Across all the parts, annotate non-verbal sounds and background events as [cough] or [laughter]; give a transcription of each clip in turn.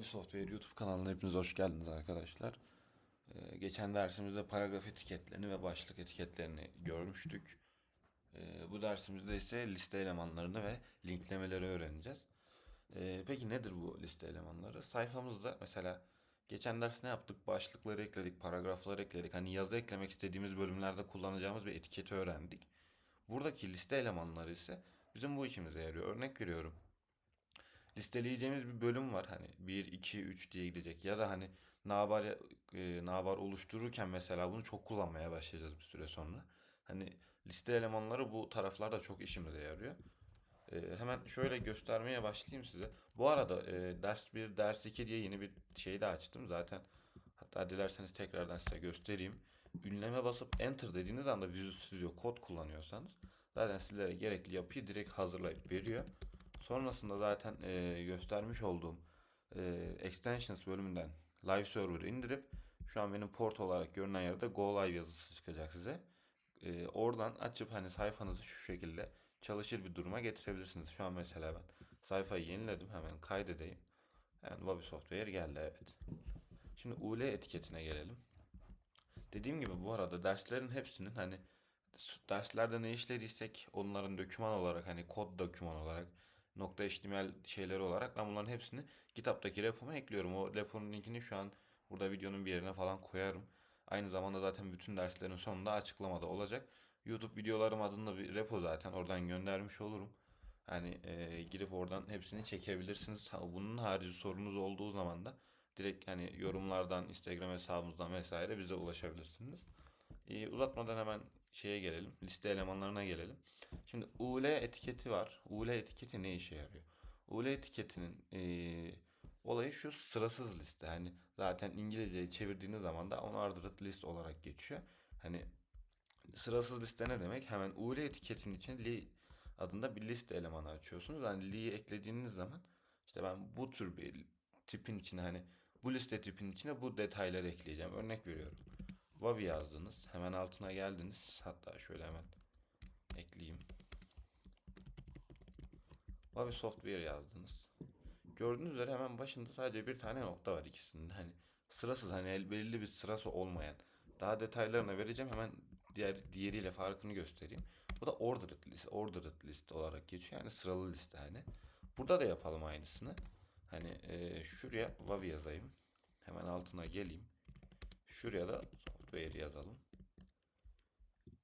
Bobby Software YouTube kanalına hepiniz hoş geldiniz arkadaşlar. Ee, geçen dersimizde paragraf etiketlerini ve başlık etiketlerini görmüştük. Ee, bu dersimizde ise liste elemanlarını ve linklemeleri öğreneceğiz. Ee, peki nedir bu liste elemanları? Sayfamızda mesela geçen ders ne yaptık? Başlıkları ekledik, paragrafları ekledik. Hani yazı eklemek istediğimiz bölümlerde kullanacağımız bir etiketi öğrendik. Buradaki liste elemanları ise bizim bu işimize yarıyor. Örnek veriyorum listeleyeceğimiz bir bölüm var hani 1 2 3 diye gidecek ya da hani navbar e, navbar oluştururken mesela bunu çok kullanmaya başlayacağız bir süre sonra. Hani liste elemanları bu taraflarda çok işimize yarıyor. E, hemen şöyle göstermeye başlayayım size. Bu arada e, ders 1, ders 2 diye yeni bir şey de açtım zaten. Hatta dilerseniz tekrardan size göstereyim. Ünleme basıp enter dediğiniz anda Visual Studio kod kullanıyorsanız zaten sizlere gerekli yapıyı direkt hazırlayıp veriyor. Sonrasında zaten e, göstermiş olduğum e, extensions bölümünden live server indirip şu an benim port olarak görünen yerde go live yazısı çıkacak size. E, oradan açıp hani sayfanızı şu şekilde çalışır bir duruma getirebilirsiniz. Şu an mesela ben sayfayı yeniledim hemen kaydedeyim. Hemen Bobby Software geldi evet. Şimdi UL etiketine gelelim. Dediğim gibi bu arada derslerin hepsinin hani derslerde ne işlediysek onların doküman olarak hani kod doküman olarak nokta HTML şeyleri olarak ben bunların hepsini kitaptaki repoma ekliyorum. O reponun linkini şu an burada videonun bir yerine falan koyarım. Aynı zamanda zaten bütün derslerin sonunda açıklamada olacak. YouTube videolarım adında bir repo zaten oradan göndermiş olurum. Hani e, girip oradan hepsini çekebilirsiniz. Bunun harici sorunuz olduğu zaman da direkt hani yorumlardan, Instagram hesabımızdan vesaire bize ulaşabilirsiniz. E, uzatmadan hemen şeye gelelim. Liste elemanlarına gelelim. Şimdi UL etiketi var. UL etiketi ne işe yarıyor? UL etiketinin e, olayı şu sırasız liste. Hani zaten İngilizceyi çevirdiğiniz zaman da unordered list olarak geçiyor. Hani sırasız liste ne demek? Hemen UL etiketinin için li adında bir liste elemanı açıyorsunuz. Yani li'yi eklediğiniz zaman işte ben bu tür bir tipin içine hani bu liste tipinin içine bu detayları ekleyeceğim. Örnek veriyorum. Vavi yazdınız. Hemen altına geldiniz. Hatta şöyle hemen ekleyeyim. Vavi Software yazdınız. Gördüğünüz üzere hemen başında sadece bir tane nokta var ikisinde. Hani sırasız hani el belirli bir sırası olmayan. Daha detaylarına vereceğim. Hemen diğer diğeriyle farkını göstereyim. Bu da ordered list, ordered list olarak geçiyor. Yani sıralı liste hani. Burada da yapalım aynısını. Hani e, şuraya Vavi yazayım. Hemen altına geleyim. Şuraya da software yazalım.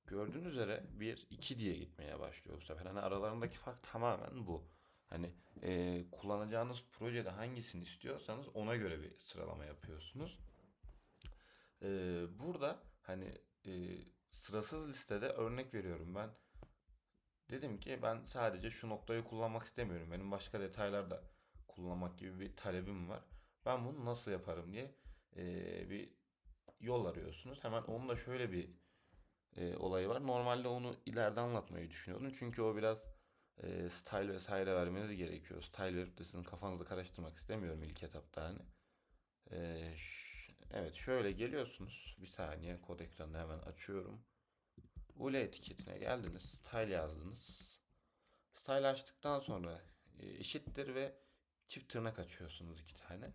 Gördüğünüz üzere 1 2 diye gitmeye başlıyor bu sefer. Hani aralarındaki fark tamamen bu. Hani e, kullanacağınız projede hangisini istiyorsanız ona göre bir sıralama yapıyorsunuz. E, burada hani e, sırasız listede örnek veriyorum ben. Dedim ki ben sadece şu noktayı kullanmak istemiyorum. Benim başka detaylar da kullanmak gibi bir talebim var. Ben bunu nasıl yaparım diye e, bir yol arıyorsunuz. Hemen onun da şöyle bir e, olayı var. Normalde onu ileride anlatmayı düşünüyordum. Çünkü o biraz e, style vesaire vermeniz gerekiyor. Style verip de sizin kafanızı karıştırmak istemiyorum ilk etapta hani. E, evet şöyle geliyorsunuz. Bir saniye kod ekranını hemen açıyorum. UL etiketine geldiniz. Style yazdınız. Style açtıktan sonra e, eşittir ve çift tırnak açıyorsunuz iki tane.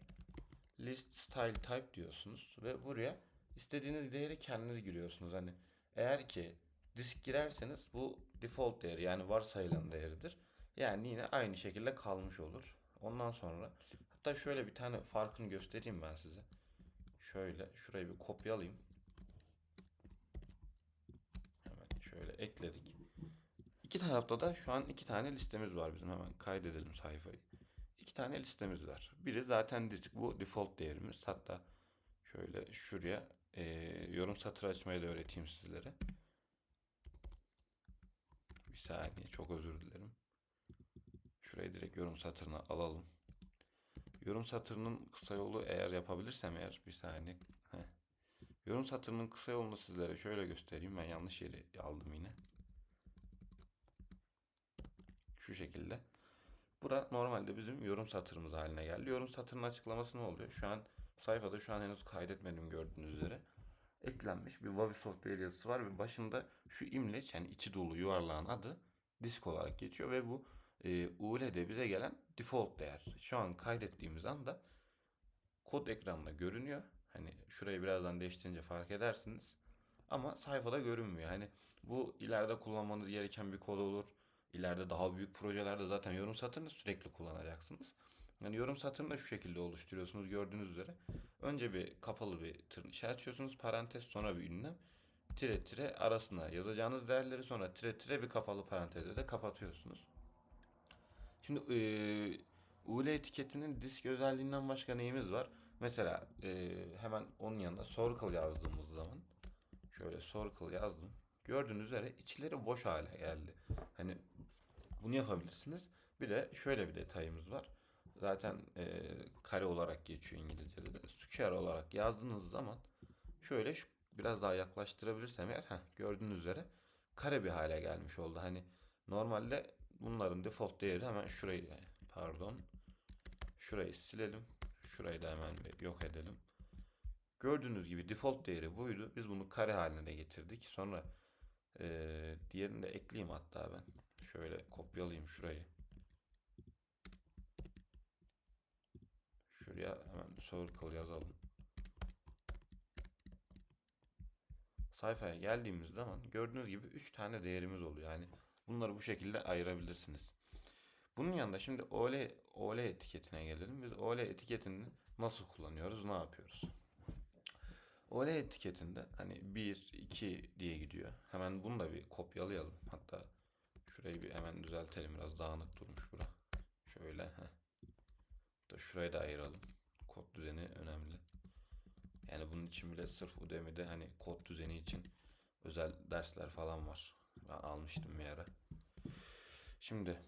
List style type diyorsunuz ve buraya istediğiniz değeri kendiniz giriyorsunuz. Hani eğer ki disk girerseniz bu default değeri yani varsayılan değeridir. Yani yine aynı şekilde kalmış olur. Ondan sonra hatta şöyle bir tane farkını göstereyim ben size. Şöyle şurayı bir kopyalayayım. Hemen şöyle ekledik. İki tarafta da şu an iki tane listemiz var bizim. Hemen kaydedelim sayfayı. Tane listemiz var. Biri zaten disk bu default değerimiz. Hatta şöyle şuraya e, yorum satır açmayı da öğreteyim sizlere. Bir saniye çok özür dilerim. Şurayı direkt yorum satırına alalım. Yorum satırının kısa yolu eğer yapabilirsem eğer bir saniye. Heh. Yorum satırının kısa yolunu sizlere şöyle göstereyim. Ben yanlış yeri aldım yine. Şu şekilde. Bura normalde bizim yorum satırımız haline geldi. Yorum satırının açıklaması ne oluyor? Şu an sayfada şu an henüz kaydetmedim gördüğünüz üzere. Eklenmiş bir Wavi Software yazısı var ve başında şu imleç yani içi dolu yuvarlağın adı disk olarak geçiyor ve bu e, UL'de bize gelen default değer. Şu an kaydettiğimiz anda kod ekranında görünüyor. Hani şurayı birazdan değiştirince fark edersiniz. Ama sayfada görünmüyor. Hani bu ileride kullanmanız gereken bir kod olur. İleride daha büyük projelerde zaten yorum satırını sürekli kullanacaksınız. Yani yorum satırını da şu şekilde oluşturuyorsunuz gördüğünüz üzere. Önce bir kapalı bir tırnışı açıyorsunuz. Parantez sonra bir ünlem. Tire tire arasına yazacağınız değerleri sonra tire tire bir kapalı parantezle de kapatıyorsunuz. Şimdi UL etiketinin disk özelliğinden başka neyimiz var? Mesela eee, hemen onun yanına circle yazdığımız zaman şöyle circle yazdım. Gördüğünüz üzere içleri boş hale geldi. Hani bunu yapabilirsiniz. Bir de şöyle bir detayımız var. Zaten eee, kare olarak geçiyor İngilizce'de de. Square olarak yazdığınız zaman şöyle şu, biraz daha yaklaştırabilirsem eğer heh, gördüğünüz üzere kare bir hale gelmiş oldu. Hani normalde bunların default değeri hemen şurayı pardon şurayı silelim. Şurayı da hemen bir yok edelim. Gördüğünüz gibi default değeri buydu. Biz bunu kare haline getirdik. Sonra eee diğerini de ekleyeyim hatta ben. Şöyle kopyalayayım şurayı. Şuraya hemen circle yazalım. Sayfaya geldiğimiz zaman gördüğünüz gibi 3 tane değerimiz oluyor. Yani bunları bu şekilde ayırabilirsiniz. Bunun yanında şimdi OL, OL etiketine gelelim. Biz OL etiketini nasıl kullanıyoruz, ne yapıyoruz? OL etiketinde hani 1, 2 diye gidiyor. Hemen bunu da bir kopyalayalım. Hatta şurayı bir hemen düzeltelim. Biraz dağınık durmuş bura. Şöyle. Heh. Da şurayı da ayıralım. Kod düzeni önemli. Yani bunun için bile sırf Udemy'de hani kod düzeni için özel dersler falan var. Ben almıştım bir ara. Şimdi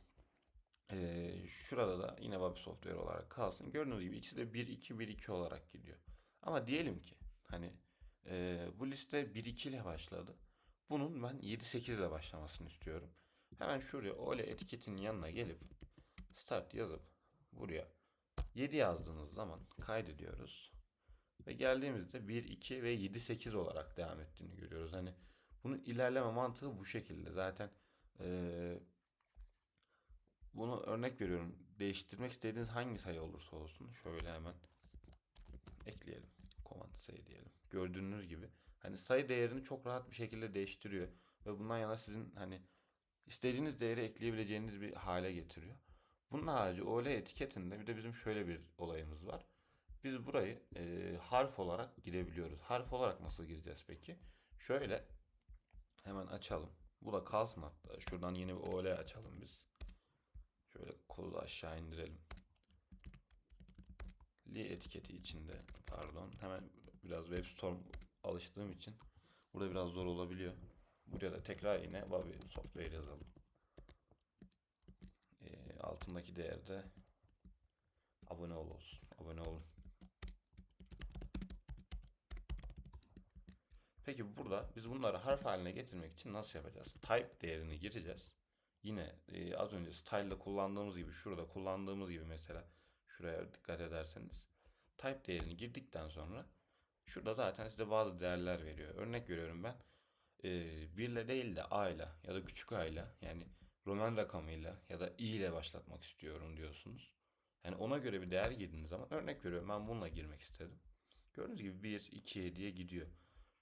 eee, şurada da yine web software olarak kalsın. Gördüğünüz gibi ikisi de 1-2 1-2 olarak gidiyor. Ama diyelim ki hani eee, bu liste 1-2 ile başladı. Bunun ben 7-8 ile başlamasını istiyorum. Hemen şuraya öyle etiketinin yanına gelip start yazıp buraya 7 yazdığınız zaman kaydediyoruz. Ve geldiğimizde 1, 2 ve 7, 8 olarak devam ettiğini görüyoruz. Hani bunun ilerleme mantığı bu şekilde. Zaten eee, bunu örnek veriyorum. Değiştirmek istediğiniz hangi sayı olursa olsun şöyle hemen ekleyelim. Command sayı diyelim. Gördüğünüz gibi hani sayı değerini çok rahat bir şekilde değiştiriyor ve bundan yana sizin hani istediğiniz değeri ekleyebileceğiniz bir hale getiriyor. Bunun harici OL etiketinde bir de bizim şöyle bir olayımız var. Biz burayı e, harf olarak girebiliyoruz. Harf olarak nasıl gireceğiz peki? Şöyle hemen açalım. Bu da kalsın hatta. Şuradan yeni bir OL açalım biz. Şöyle kodu da aşağı indirelim. Li etiketi içinde pardon. Hemen biraz WebStorm alıştığım için burada biraz zor olabiliyor. Buraya da tekrar yine Wabi Software yazalım. E, altındaki değerde abone ol olsun. Abone olun. Peki burada biz bunları harf haline getirmek için nasıl yapacağız? Type değerini gireceğiz. Yine e, az önce style'da kullandığımız gibi şurada kullandığımız gibi mesela şuraya dikkat ederseniz type değerini girdikten sonra şurada zaten size bazı değerler veriyor. Örnek veriyorum ben e, 1 ile değil de A ile ya da küçük A ile yani Roman rakamıyla ya da i ile başlatmak istiyorum diyorsunuz. Yani ona göre bir değer girdiğiniz zaman örnek veriyorum ben bununla girmek istedim. Gördüğünüz gibi 1, 2 diye gidiyor.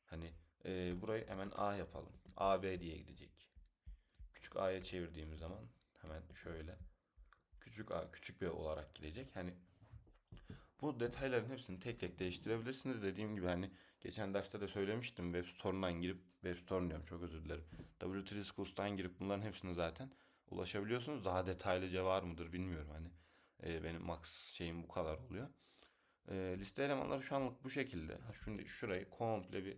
Hani e, burayı hemen A yapalım. AB diye gidecek. Küçük A'ya çevirdiğimiz zaman hemen şöyle küçük A küçük B olarak gidecek. Hani bu detayların hepsini tek tek değiştirebilirsiniz. Dediğim gibi hani geçen derste de söylemiştim. Web Store'dan girip Web Store diyorum çok özür dilerim. W3 Schools'tan girip bunların hepsini zaten ulaşabiliyorsunuz. Daha detaylıca var mıdır bilmiyorum hani. E, benim max şeyim bu kadar oluyor. E, liste elemanları şu anlık bu şekilde. Şimdi şurayı komple bir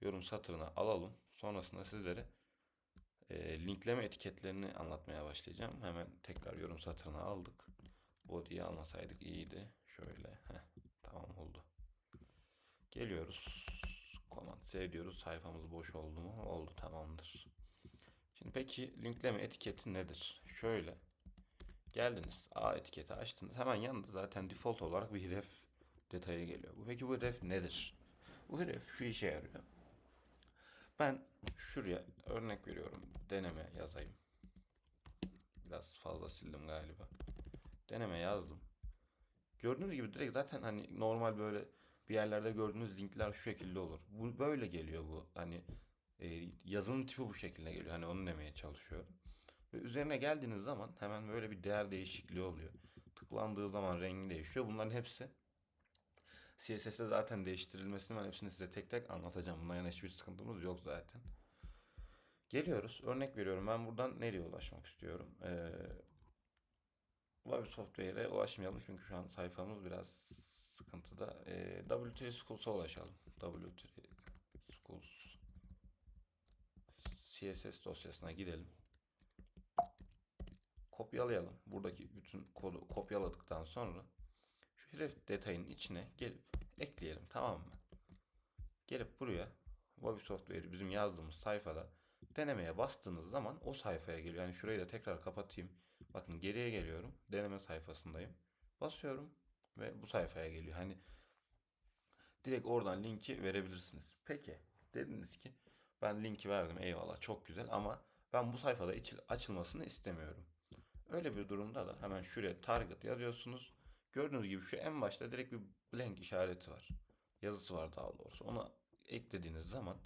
yorum satırına alalım. Sonrasında sizlere e, linkleme etiketlerini anlatmaya başlayacağım. Hemen tekrar yorum satırına aldık. Body'yi almasaydık iyiydi. Şöyle. Heh, tamam oldu. Geliyoruz. Command S diyoruz. Sayfamız boş oldu mu? Oldu tamamdır. Şimdi peki linkleme etiketi nedir? Şöyle. Geldiniz. A etiketi açtınız. Hemen yanında zaten default olarak bir ref detayı geliyor. Peki bu ref nedir? Bu ref şu işe yarıyor. Ben şuraya örnek veriyorum. Deneme yazayım. Biraz fazla sildim galiba. Deneme yazdım. Gördüğünüz gibi direkt zaten hani normal böyle bir yerlerde gördüğünüz linkler şu şekilde olur. Bu böyle geliyor bu. Hani e, yazının tipi bu şekilde geliyor. Hani onu demeye çalışıyorum. Ve üzerine geldiğiniz zaman hemen böyle bir değer değişikliği oluyor. Tıklandığı zaman rengi değişiyor. Bunların hepsi CSS'de zaten değiştirilmesini ben hepsini size tek tek anlatacağım. Bundan yana hiçbir sıkıntımız yok zaten. Geliyoruz. Örnek veriyorum. Ben buradan nereye ulaşmak istiyorum? Ee, Web Software'e ulaşmayalım çünkü şu an sayfamız biraz sıkıntıda. Ee, W3 Schools'a ulaşalım. W3 Schools CSS dosyasına gidelim. Kopyalayalım. Buradaki bütün kodu kopyaladıktan sonra şu href detayın içine gelip ekleyelim tamam mı? Gelip buraya Web Software'i bizim yazdığımız sayfada denemeye bastığınız zaman o sayfaya geliyor. Yani şurayı da tekrar kapatayım. Bakın geriye geliyorum. Deneme sayfasındayım. Basıyorum ve bu sayfaya geliyor. Hani direkt oradan linki verebilirsiniz. Peki dediniz ki ben linki verdim eyvallah çok güzel ama ben bu sayfada açılmasını istemiyorum. Öyle bir durumda da hemen şuraya target yazıyorsunuz. Gördüğünüz gibi şu en başta direkt bir blank işareti var. Yazısı var daha doğrusu. Onu eklediğiniz zaman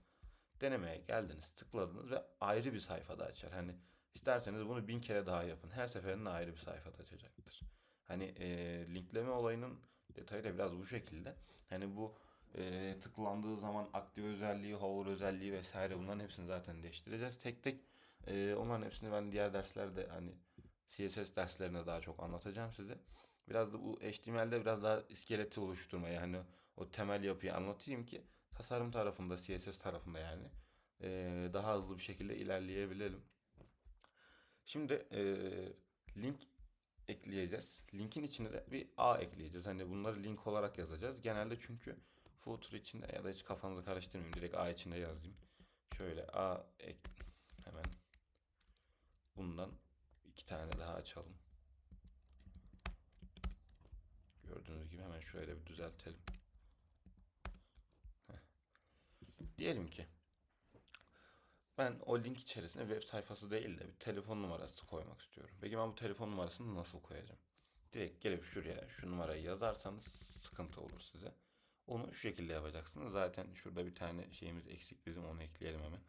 denemeye geldiniz, tıkladınız ve ayrı bir sayfada açar. Hani isterseniz bunu bin kere daha yapın. Her seferinde ayrı bir sayfada açacaktır. Hani e, linkleme olayının detayı da biraz bu şekilde. Hani bu e, tıklandığı zaman aktif özelliği, hover özelliği vesaire bunların hepsini zaten değiştireceğiz. Tek tek e, onların hepsini ben diğer derslerde hani CSS derslerine daha çok anlatacağım size. Biraz da bu HTML'de biraz daha iskeleti oluşturma yani o temel yapıyı anlatayım ki tasarım tarafında CSS tarafında yani eee, daha hızlı bir şekilde ilerleyebilelim. Şimdi eee, link ekleyeceğiz. Linkin içine de bir A ekleyeceğiz. Hani bunları link olarak yazacağız. Genelde çünkü footer içinde ya da hiç kafanızı karıştırmayın. Direkt A içinde yazayım. Şöyle A ek hemen bundan iki tane daha açalım. Gördüğünüz gibi hemen da bir düzeltelim. Heh. Diyelim ki ben o link içerisine web sayfası değil de bir telefon numarası koymak istiyorum. Peki ben bu telefon numarasını nasıl koyacağım? Direkt gelip şuraya şu numarayı yazarsanız sıkıntı olur size. Onu şu şekilde yapacaksınız. Zaten şurada bir tane şeyimiz eksik bizim onu ekleyelim hemen.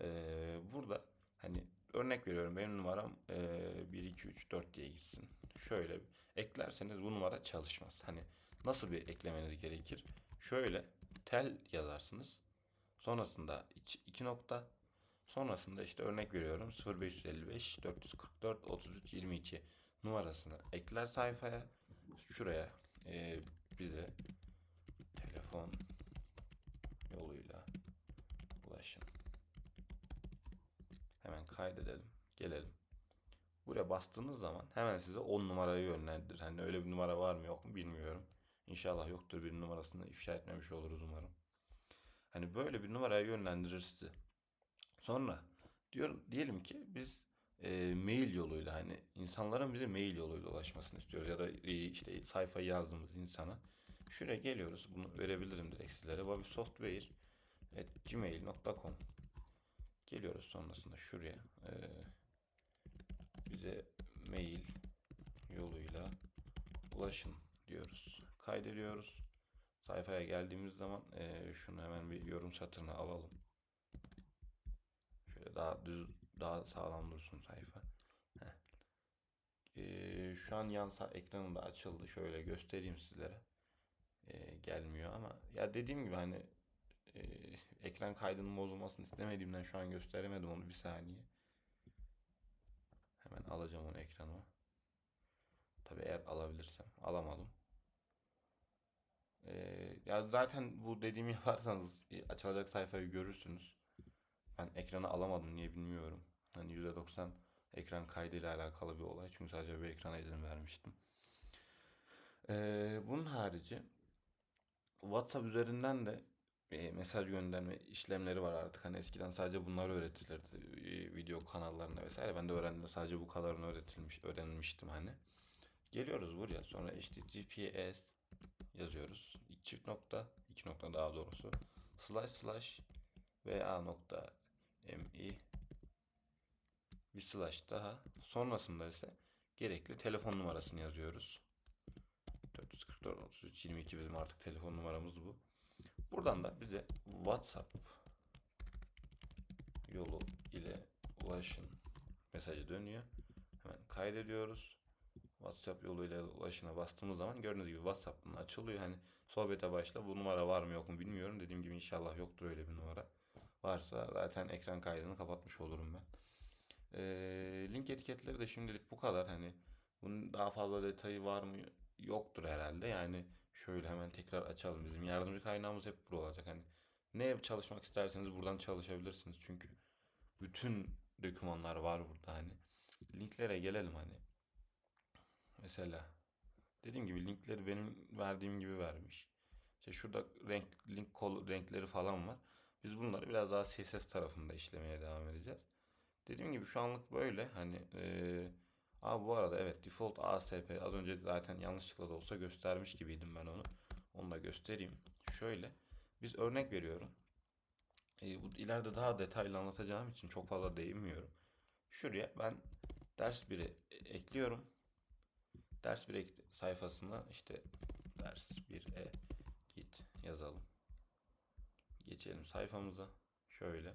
Ee, burada hani örnek veriyorum benim numaram e, 1 2 3 4 diye gitsin. Şöyle eklerseniz bu numara çalışmaz. Hani nasıl bir eklemeniz gerekir? Şöyle tel yazarsınız. Sonrasında iç- iki nokta. Sonrasında işte örnek veriyorum 0555 444 33 22 numarasını ekler sayfaya. Şuraya e, bize telefon yoluyla ulaşın. Hemen kaydedelim. Gelelim. Buraya bastığınız zaman hemen size 10 numarayı yönlendirir. Hani öyle bir numara var mı yok mu bilmiyorum. İnşallah yoktur bir numarasını ifşa etmemiş oluruz umarım. Hani böyle bir numaraya yönlendirir sizi. Sonra diyorum diyelim ki biz e, mail yoluyla hani insanların bize mail yoluyla ulaşmasını istiyoruz ya da e, işte sayfayı yazdığımız insana şuraya geliyoruz. Bunu verebilirim direkt sizlere. websoftware@gmail.com Geliyoruz sonrasında şuraya. e, bize mail yoluyla ulaşın diyoruz. Kaydediyoruz. Sayfaya geldiğimiz zaman eee, şunu hemen bir yorum satırına alalım. Şöyle daha düz, daha sağlam dursun sayfa. Eee, şu an yan ekranım da açıldı. Şöyle göstereyim sizlere. Eee, gelmiyor ama ya dediğim gibi hani eee, ekran kaydının bozulmasını istemediğimden şu an gösteremedim onu bir saniye. Hemen alacağım onu ekranıma. Tabii eğer alabilirsem. Alamadım. Ee, ya zaten bu dediğimi [laughs] yaparsanız e, açılacak sayfayı görürsünüz. Ben ekranı alamadım niye bilmiyorum. Hani %90 ekran kaydıyla alakalı bir olay. Çünkü sadece bir ekrana izin vermiştim. Ee, bunun harici WhatsApp üzerinden de e, mesaj gönderme işlemleri var artık. Hani eskiden sadece bunlar öğretilirdi e, video kanallarında vesaire. Ben de öğrendim sadece bu kadarını öğretilmiş öğrenmiştim hani. Geliyoruz buraya sonra HTTPS yazıyoruz. İki çift nokta, iki nokta daha doğrusu. Slash slash va nokta mi bir slash daha. Sonrasında ise gerekli telefon numarasını yazıyoruz. 64 33 22 bizim artık telefon numaramız bu. Buradan da bize WhatsApp yolu ile ulaşın mesajı dönüyor. Hemen kaydediyoruz. WhatsApp yoluyla ulaşına bastığımız zaman gördüğünüz gibi WhatsApp'ın açılıyor. Hani sohbete başla bu numara var mı yok mu bilmiyorum. Dediğim gibi inşallah yoktur öyle bir numara. Varsa zaten ekran kaydını kapatmış olurum ben. Ee, link etiketleri de şimdilik bu kadar. Hani bunun daha fazla detayı var mı yoktur herhalde. Yani şöyle hemen tekrar açalım. Bizim yardımcı kaynağımız hep bu olacak. Hani ne çalışmak isterseniz buradan çalışabilirsiniz. Çünkü bütün dokümanlar var burada hani. Linklere gelelim hani. Mesela dediğim gibi linkleri benim verdiğim gibi vermiş. İşte şurada renk link kol renkleri falan var. Biz bunları biraz daha CSS tarafında işlemeye devam edeceğiz. Dediğim gibi şu anlık böyle hani Aa bu arada evet default ASP az önce zaten yanlışlıkla da olsa göstermiş gibiydim ben onu. Onu da göstereyim. Şöyle biz örnek veriyorum. Ee, bu ileride daha detaylı anlatacağım için çok fazla değinmiyorum. Şuraya ben ders 1'i ekliyorum. Ders 1 ek- sayfasına işte ders 1'e git yazalım. Geçelim sayfamıza. Şöyle.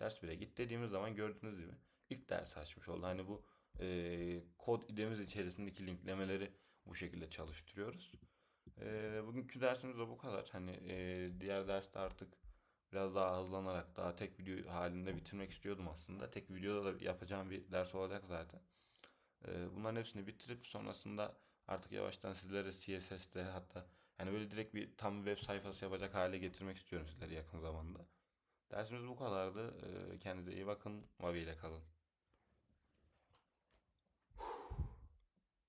Ders 1'e git dediğimiz zaman gördüğünüz gibi ilk ders açmış oldu. Hani bu e, kod idemiz içerisindeki linklemeleri bu şekilde çalıştırıyoruz. E, bugünkü dersimiz de bu kadar. Hani e, diğer derste artık biraz daha hızlanarak daha tek video halinde bitirmek istiyordum aslında. Tek videoda da yapacağım bir ders olacak zaten. E, bunların hepsini bitirip sonrasında artık yavaştan sizlere CSS'de hatta yani böyle direkt bir tam web sayfası yapacak hale getirmek istiyorum sizleri yakın zamanda. Dersimiz bu kadardı. E, kendinize iyi bakın. Mavi ile kalın.